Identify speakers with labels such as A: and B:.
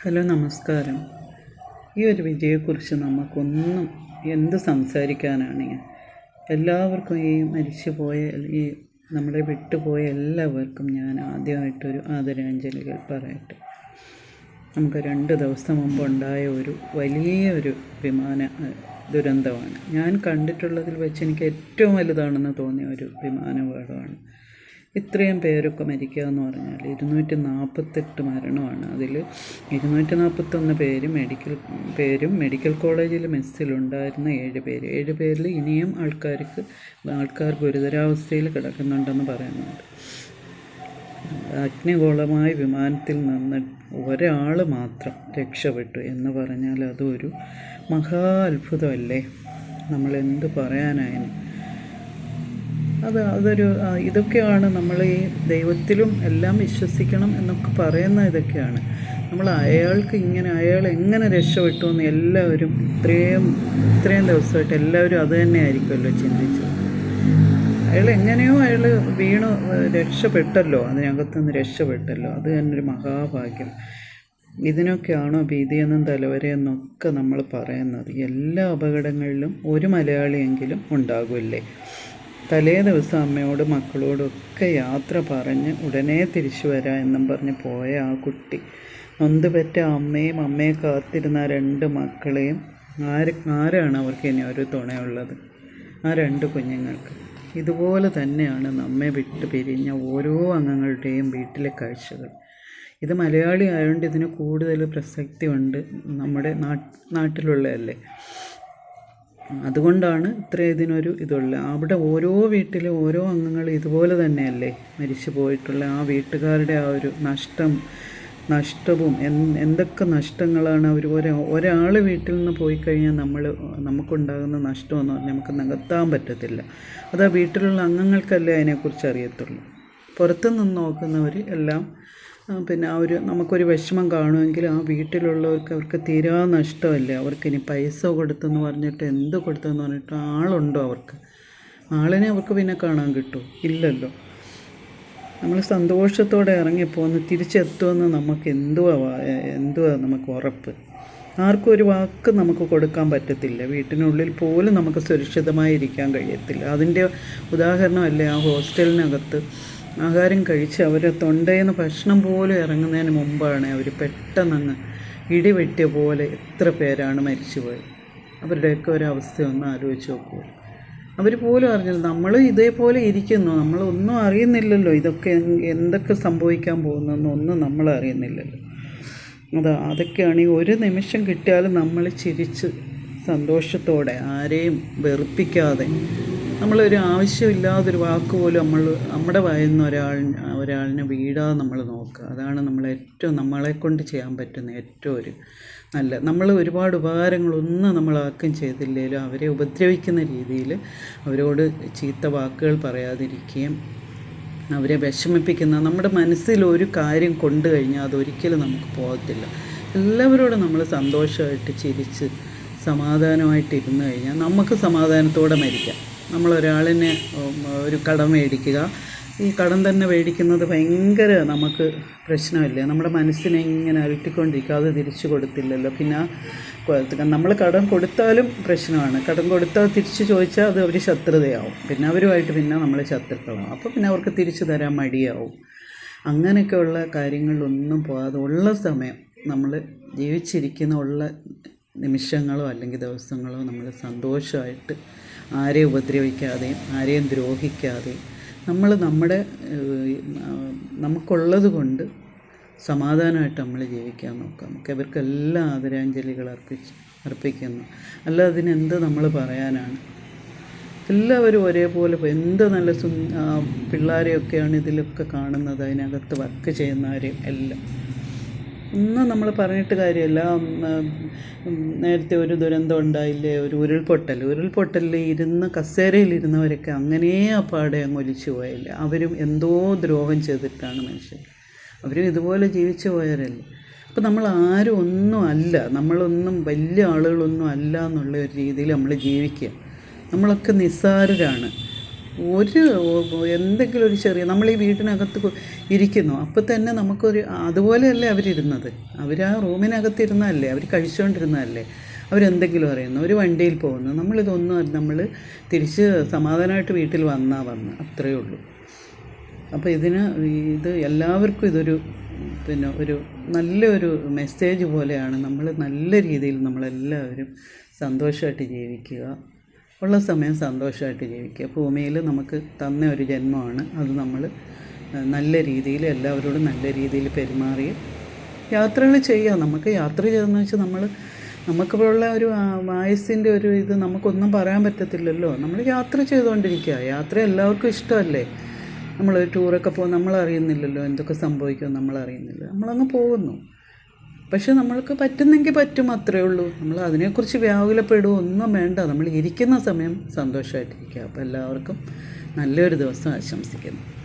A: Hello നമസ്കാരം. ഈ ഒരു വിധിയെക്കുറിച്ച് നമുക്കൊന്നും എന്ത് സംസാരിക്കാനാണ് എല്ലാവർക്കും ഈ മരിച്ചുപോയ ഈ നമ്മളെ വിട്ടുപോയ എല്ലാവർക്കും ഞാൻ ആദ്യമായിട്ടൊരു ആദരാഞ്ജലികൾ പറയട്ടെ. നമുക്ക് രണ്ട് ദിവസം മുമ്പ് ഉണ്ടായ ഒരു വലിയ ഒരു വിമാന ദുരന്തമാണ്. ഞാൻ കണ്ടിട്ടുള്ളതിൽ വെച്ച് എനിക്ക് ഏറ്റവും വലുതാണെന്ന് തോന്നിയ ഒരു വിമാനാപകടമാണ് ഇത്രയും പേരൊക്കെ മരിക്കുക എന്ന് പറഞ്ഞാൽ ഇരുന്നൂറ്റി നാൽപ്പത്തെട്ട് മരണമാണ് അതിൽ ഇരുന്നൂറ്റി നാൽപ്പത്തൊന്ന് പേര് മെഡിക്കൽ പേരും മെഡിക്കൽ കോളേജിൽ മെസ്സിലുണ്ടായിരുന്ന ഏഴ് പേര്. ഏഴ് പേരിൽ ഇനിയും ആൾക്കാർക്ക് ആൾക്കാർ ഗുരുതരാവസ്ഥയിൽ കിടക്കുന്നുണ്ടെന്ന് പറയുന്നുണ്ട്. അഗ്നിഗോളമായ വിമാനത്തിൽ നിന്ന് ഒരാൾ മാത്രം രക്ഷപ്പെട്ടു എന്ന് പറഞ്ഞാൽ അതൊരു മഹാ അത്ഭുതമല്ലേ? നമ്മൾ എന്ത് പറയാനായിരുന്നു അത് അതൊരു ഇതൊക്കെയാണ് നമ്മൾ ഈ ദൈവത്തിലും എല്ലാം വിശ്വസിക്കണം എന്നൊക്കെ പറയുന്ന ഇതൊക്കെയാണ്. നമ്മൾ അയാൾക്ക് ഇങ്ങനെ അയാൾ എങ്ങനെ രക്ഷപ്പെട്ടു എന്ന് എല്ലാവരും ഇത്രയും ഇത്രയും ദിവസമായിട്ട് എല്ലാവരും അത് തന്നെ ആയിരിക്കുമല്ലോ ചിന്തിച്ചത്. അയാൾ എങ്ങനെയോ അയാൾ വീണ് രക്ഷപ്പെട്ടല്ലോ അതിനകത്തുനിന്ന് രക്ഷപ്പെട്ടല്ലോ. അത് തന്നെ ഒരു മഹാഭാഗ്യം. ഇതിനൊക്കെയാണോ ഭീതിയെന്നും തലവരെയെന്നൊക്കെ നമ്മൾ പറയുന്നത്. എല്ലാ അപകടങ്ങളിലും ഒരു മലയാളിയെങ്കിലും ഉണ്ടാകില്ലേ തലേ ദിവസം അമ്മയോട് മക്കളോടൊക്കെ യാത്ര പറഞ്ഞ് ഉടനെ തിരിച്ചു വരാം എന്നും പറഞ്ഞ് പോയ ആ കുട്ടി. നൊന്ത് പെറ്റ അമ്മയും അമ്മയെ കാത്തിരുന്ന രണ്ട് മക്കളെയും ആര് ആരാണ് അവർക്ക് ഇനി ഒരു തുണയുള്ളത്? ആ രണ്ട് കുഞ്ഞുങ്ങൾക്ക്. ഇതുപോലെ തന്നെയാണ് നമ്മെ വിട്ട് പിരിഞ്ഞ ഓരോ അംഗങ്ങളുടെയും വീട്ടിലെ കാഴ്ചകൾ. ഇത് മലയാളി ആയതുകൊണ്ട് ഇതിന് കൂടുതൽ പ്രസക്തി ഉണ്ട് നമ്മുടെ നാട്ട് നാട്ടിലുള്ളതല്ലേ? അതുകൊണ്ടാണ് ഇത്ര ഇതിനൊരു ഇതുള്ളത്. അവിടെ ഓരോ വീട്ടിലെ ഓരോ അംഗങ്ങൾ ഇതുപോലെ തന്നെയല്ലേ മരിച്ചു പോയിട്ടുള്ള ആ വീട്ടുകാരുടെ ആ ഒരു നഷ്ടം നഷ്ടവും എന്തൊക്കെ നഷ്ടങ്ങളാണ് അവർ ഒരാ ഒരാൾ വീട്ടിൽ നിന്ന് പോയി കഴിഞ്ഞാൽ നമ്മൾ നമുക്കുണ്ടാകുന്ന നഷ്ടമെന്ന് പറഞ്ഞാൽ നമുക്ക് നികത്താൻ പറ്റത്തില്ല. അത് ആ വീട്ടിലുള്ള അംഗങ്ങൾക്കല്ലേ അതിനെക്കുറിച്ച് അറിയത്തുള്ളൂ. പുറത്തു നിന്ന് നോക്കുന്നവർ എല്ലാം പിന്നെ ആ ഒരു നമുക്കൊരു വിഷമം കാണുമെങ്കിൽ ആ വീട്ടിലുള്ളവർക്ക് അവർക്ക് തീരാ നഷ്ടമല്ലേ? അവർക്ക് ഇനി പൈസ കൊടുത്തെന്ന് പറഞ്ഞിട്ട് എന്ത് കൊടുത്തെന്ന് പറഞ്ഞിട്ട് ആളുണ്ടോ അവർക്ക്? ആളിനെ അവർക്ക് പിന്നെ കാണാൻ കിട്ടുമോ ഇല്ലല്ലോ. നമ്മൾ സന്തോഷത്തോടെ ഇറങ്ങിപ്പോന്ന് തിരിച്ചെത്തുമെന്ന് നമുക്ക് എന്തുവാ എന്തുവാ നമുക്ക് ഉറപ്പ്? ആർക്കും ഒരു വാക്ക് നമുക്ക് കൊടുക്കാൻ പറ്റത്തില്ല. വീട്ടിനുള്ളിൽ പോലും നമുക്ക് സുരക്ഷിതമായി ഇരിക്കാൻ കഴിയത്തില്ല. അതിന്റെ ഉദാഹരണമല്ലേ ആ ഹോസ്റ്റലിനകത്ത് ആഹാരം കഴിച്ച് അവരെ തൊണ്ടയിൽ ഭക്ഷണം പോലും ഇറങ്ങുന്നതിന് മുമ്പാണ് അവർ പെട്ടെന്നങ്ങ് ഇടിവെട്ടിയ പോലെ എത്ര പേരാണ് മരിച്ചുപോയത്. അവരുടെയൊക്കെ ഒരവസ്ഥ ഒന്ന് ആലോചിച്ച് നോക്കുക അവർ പോലും അറിഞ്ഞില്ല. നമ്മൾ ഇതേപോലെ ഇരിക്കുന്നു. നമ്മളൊന്നും അറിയുന്നില്ലല്ലോ ഇതൊക്കെ എന്തൊക്കെ സംഭവിക്കാൻ പോകുന്നതെന്നൊന്നും നമ്മൾ അറിയുന്നില്ലല്ലോ. അത് അതൊക്കെയാണ് ഈ ഒരു നിമിഷം കിട്ടിയാലും നമ്മൾ ചിരിച്ച് സന്തോഷത്തോടെ ആരെയും വെറുപ്പിക്കാതെ നമ്മളൊരു ആവശ്യമില്ലാതൊരു വാക്ക് പോലും നമ്മൾ നമ്മുടെ വായുന്ന ഒരാൾ ഒരാളിനെ വീഴാതെ നമ്മൾ നോക്കുക. അതാണ് നമ്മൾ ഏറ്റവും നമ്മളെ കൊണ്ട് ചെയ്യാൻ പറ്റുന്ന ഏറ്റവും ഒരു നല്ല നമ്മൾ ഒരുപാട് ഉപകാരങ്ങളൊന്നും നമ്മൾ ആക്കും ചെയ്തില്ലെങ്കിലും അവരെ ഉപദ്രവിക്കുന്ന രീതിയിൽ അവരോട് ചീത്ത വാക്കുകൾ പറയാതിരിക്കുകയും അവരെ വിഷമിപ്പിക്കുന്ന നമ്മുടെ മനസ്സിൽ ഒരു കാര്യം കൊണ്ടു കഴിഞ്ഞാൽ അതൊരിക്കലും നമുക്ക് പോകത്തില്ല. എല്ലാവരോടും നമ്മൾ സന്തോഷമായിട്ട് ചിരിച്ച് സമാധാനമായിട്ട് ഇരുന്ന് കഴിഞ്ഞാൽ നമുക്ക് സമാധാനത്തോടെ മരിക്കാം. നമ്മൾ ഒരാളിനെ ഒരു കടം മേടിക്കുക. ഈ കടം തന്നെ മേടിക്കുന്നത് ഭയങ്കര നമുക്ക് പ്രശ്നമല്ലേ? നമ്മുടെ മനസ്സിനെ ഇങ്ങനെ അലട്ടിക്കൊണ്ടിരിക്കുക അത് തിരിച്ചു കൊടുത്തില്ലല്ലോ. പിന്നെ നമ്മൾ കടം കൊടുത്താലും പ്രശ്നമാണ്. കടം കൊടുത്താൽ തിരിച്ചു ചോദിച്ചാൽ അത് അവർ ശത്രുതയാവും. പിന്നെ അവരുമായിട്ട് പിന്നെ നമ്മൾ ശത്രുക്കളാവും. അപ്പോൾ പിന്നെ അവർക്ക് തിരിച്ചു തരാൻ മടിയാവും. അങ്ങനെയൊക്കെയുള്ള കാര്യങ്ങളിലൊന്നും പോകാതെ ഉള്ള സമയം നമ്മൾ ജീവിച്ചിരിക്കുന്ന ഉള്ള നിമിഷങ്ങളോ അല്ലെങ്കിൽ ദിവസങ്ങളോ നമ്മൾ സന്തോഷമായിട്ട് ആരെയും ഉപദ്രവിക്കാതെയും ആരെയും ദ്രോഹിക്കാതെയും നമ്മൾ നമ്മുടെ നമുക്കുള്ളത് കൊണ്ട് സമാധാനമായിട്ട് നമ്മൾ ജീവിക്കാൻ നോക്കാം. നമുക്ക് ഇവർക്കെല്ലാം ആദരാഞ്ജലികൾ അർപ്പിച്ച് അർപ്പിക്കുന്നു. അല്ല അതിനെന്ത് നമ്മൾ പറയാനാണ്? എല്ലാവരും ഒരേപോലെ എന്ത് നല്ല സു പിള്ളേരെയൊക്കെയാണ് ഇതിലൊക്കെ കാണുന്നത് അതിനകത്ത് വർക്ക് ചെയ്യുന്നവരെയും എല്ലാം ഒന്നും നമ്മൾ പറഞ്ഞിട്ട് കാര്യമല്ല. നേരത്തെ ഒരു ദുരന്തം ഉണ്ടായില്ലേ? ഒരു ഉരുൾപൊട്ടൽ. ഉരുൾപൊട്ടലിൽ ഇരുന്ന് കസേരയിലിരുന്നവരൊക്കെ അങ്ങനെ അപ്പാടെ അങ്ങ് ഒലിച്ചു പോയല്ലേ? അവരും എന്തോ ദ്രോഹം ചെയ്തിട്ടാണ് മനുഷ്യൻ അവരും ഇതുപോലെ ജീവിച്ചു പോയവരല്ലേ? അപ്പം നമ്മൾ ആരും ഒന്നും അല്ല. നമ്മളൊന്നും വലിയ ആളുകളൊന്നും അല്ല എന്നുള്ള ഒരു രീതിയിൽ നമ്മൾ ജീവിക്കുക. നമ്മളൊക്കെ നിസ്സാരരാണ്. ഒരു എന്തെങ്കിലും ഒരു ചെറിയ നമ്മൾ ഈ വീട്ടിനകത്ത് ഇരിക്കുന്നു. അപ്പോൾ തന്നെ നമുക്കൊരു അതുപോലെയല്ലേ അവരിരുന്നത്. അവർ ആ റൂമിനകത്ത് ഇരുന്നതല്ലേ അവർ കഴിച്ചുകൊണ്ടിരുന്നതല്ലേ അവരെന്തെങ്കിലും അറിയുന്നു. ഒരു വണ്ടിയിൽ പോകുന്നു. നമ്മളിതൊന്നും നമ്മൾ തിരിച്ച് സമാധാനമായിട്ട് വീട്ടിൽ വന്നാൽ വന്ന് അത്രയേ ഉള്ളൂ. അപ്പോൾ ഇതിന് ഇത് എല്ലാവർക്കും ഇതൊരു പിന്നെ ഒരു നല്ലൊരു മെസ്സേജ് പോലെയാണ്. നമ്മൾ നല്ല രീതിയിൽ നമ്മളെല്ലാവരും സന്തോഷമായിട്ട് ജീവിക്കുക. ഉള്ള സമയം സന്തോഷമായിട്ട് ജീവിക്കുക. ഭൂമിയിൽ നമുക്ക് തന്ന ഒരു ജന്മമാണ്. അത് നമ്മൾ നല്ല രീതിയിൽ എല്ലാവരോടും നല്ല രീതിയിൽ പെരുമാറി യാത്രകൾ ചെയ്യുക. നമുക്ക് യാത്ര ചെയ്തെന്ന് വെച്ചാൽ നമ്മൾ നമുക്കിപ്പോഴുള്ള ഒരു വയസ്സിന്റെ ഒരു ഇത് നമുക്കൊന്നും പറയാൻ പറ്റത്തില്ലല്ലോ. നമ്മൾ യാത്ര ചെയ്തുകൊണ്ടിരിക്കുക. യാത്ര എല്ലാവർക്കും ഇഷ്ടമല്ലേ? നമ്മൾ ടൂറൊക്കെ നമ്മൾ അറിയുന്നില്ലല്ലോ എന്തൊക്കെ സംഭവിക്കുമെന്ന് നമ്മൾ അറിയുന്നില്ല നമ്മളങ്ങ് പോകുന്നു. പക്ഷെ നമ്മൾക്ക് പറ്റുന്നെങ്കിൽ പറ്റും അത്രേ ഉള്ളൂ. നമ്മൾ അതിനെക്കുറിച്ച് വ്യാകുലപ്പെടുക ഒന്നും വേണ്ട. നമ്മൾ ഇരിക്കുന്ന സമയം സന്തോഷമായിട്ടിരിക്കുക. അപ്പോൾ എല്ലാവർക്കും നല്ലൊരു ദിവസം ആശംസിക്കുന്നു.